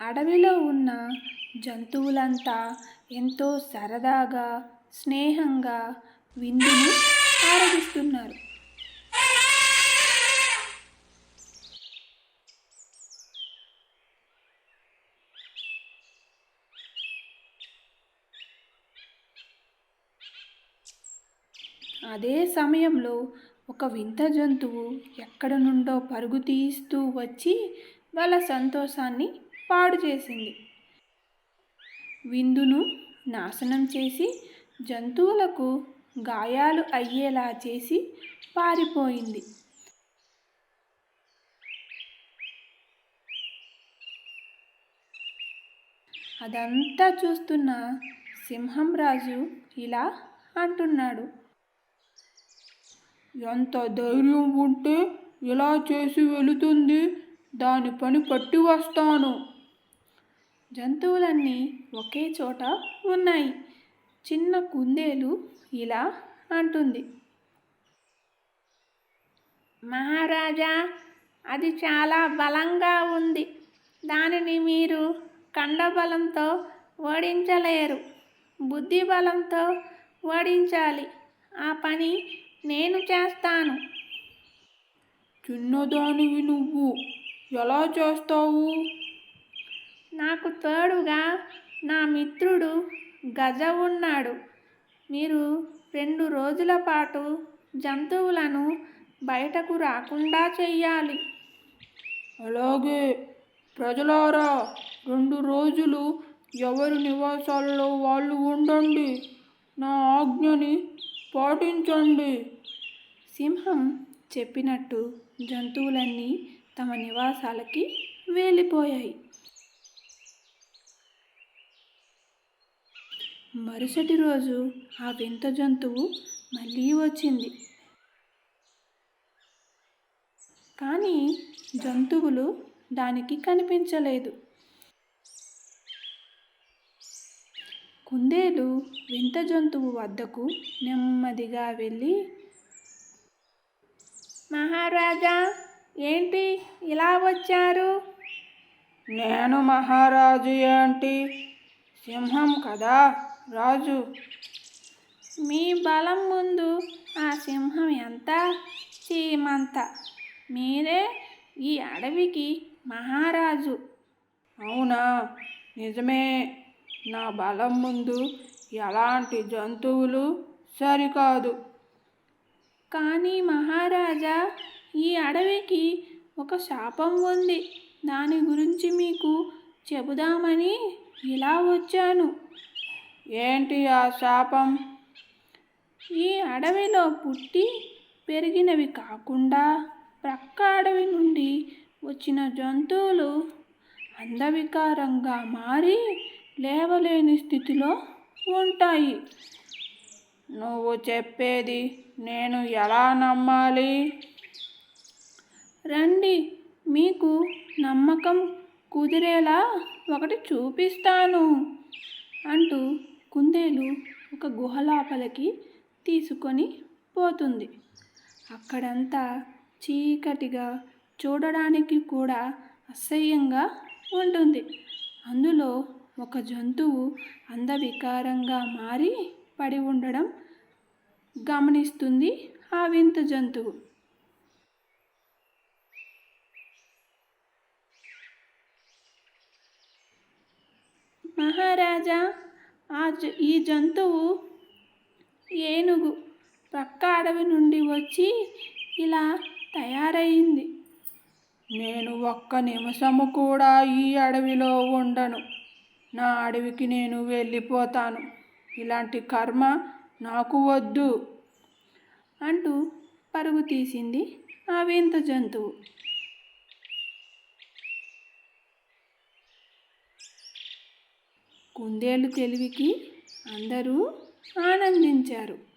అడవిలో ఉన్న జంతువులంతా ఎంతో సరదాగా స్నేహంగా విందును ఆరగిస్తున్నారు అదే సమయంలో ఒక వింత జంతువు ఎక్కడ నుండో పరుగు తీస్తూ వచ్చి వాళ్ళ సంతోషాన్ని పాడు చేసింది. విందును నాశనం చేసి జంతువులకు గాయాలు అయ్యేలా చేసి పారిపోయింది. అదంతా చూస్తున్న సింహం రాజు ఇలా అంటున్నాడు. ఎంత ధైర్యం ఉంటే ఇలా చేసి వెళుతుంది. దాని పని పట్టి వస్తాను. జంతువులన్నీ ఒకే చోట ఉన్నాయి. చిన్న కుందేలు ఇలా అంటుంది. మహారాజా అది చాలా బలంగా ఉంది. దానిని మీరు కండబలంతో ఓడించలేరు. బుద్ధి బలంతో ఓడించాలి. ఆ పని నేను చేస్తాను. చిన్నదానివి నువ్వు. ఎలా చేస్తావు? నాకు తోడుగా నా మిత్రుడు గజ ఉన్నాడు. మీరు రెండు రోజుల పాటు జంతువులను బయటకు రాకుండా చెయ్యాలి. అలాగే. ప్రజలారా రెండు రోజులు ఎవరి నివాసాల్లో వాళ్ళు ఉండండి. నా ఆజ్ఞని పాటించండి. సింహం చెప్పినట్టు జంతువులన్నీ తమ నివాసాలకి వెళ్ళిపోయాయి. మరుసటి రోజు ఆ వింత జంతువు మళ్ళీ వచ్చింది. కానీ జంతువులు దానికి కనిపించలేదు. కుందేలు వింత జంతువు వద్దకు నెమ్మదిగా వెళ్ళి మహారాజా ఏంటి ఇలా వచ్చారు? నేను మహారాజు ఏంటి? సింహం కదా రాజు. మీ బలం ముందు ఆ సింహం ఎంత? చీమంత మీరే ఈ అడవికి మహారాజు. అవునా? నిజమే. నా బలం ముందు ఎలాంటి జంతువులు సరికాదు. కానీ మహారాజా ఈ అడవికి ఒక శాపం ఉంది. దాని గురించి మీకు చెబుదామని ఇలా వచ్చాను. ఏంటి ఆ శాపం? ఈ అడవిలో పుట్టి పెరిగినవి కాకుండా ప్రక్క అడవి నుండి వచ్చిన జంతువులు అందవికారంగా మారి లేవలేని స్థితిలో ఉంటాయి. నువ్వు చెప్పేది నేను ఎలా నమ్మాలి? రండి మీకు నమ్మకం కుదిరేలా ఒకటి చూపిస్తాను అంటూ కుందేలు ఒక గుహ లోపలికి తీసుకొని పోతుంది. అక్కడంతా చీకటిగా చూడడానికి కూడా అసహ్యంగా ఉంటుంది. అందులో ఒక జంతువు అందవికారంగా మారి పడి ఉండడం గమనిస్తుంది ఆ వింత జంతువు. మహారాజా ఆ జ ఈ జంతువు ఏనుగు పక్క అడవి నుండి వచ్చి ఇలా తయారైంది నేను ఒక్క నిమిషము కూడా ఈ అడవిలో ఉండను. నా అడవికి నేను వెళ్ళిపోతాను. ఇలాంటి కర్మ నాకు వద్దు అంటూ పరుగు తీసింది ఆ వింత జంతువు. కుందేలు తెలివికి అందరూ ఆనందించారు.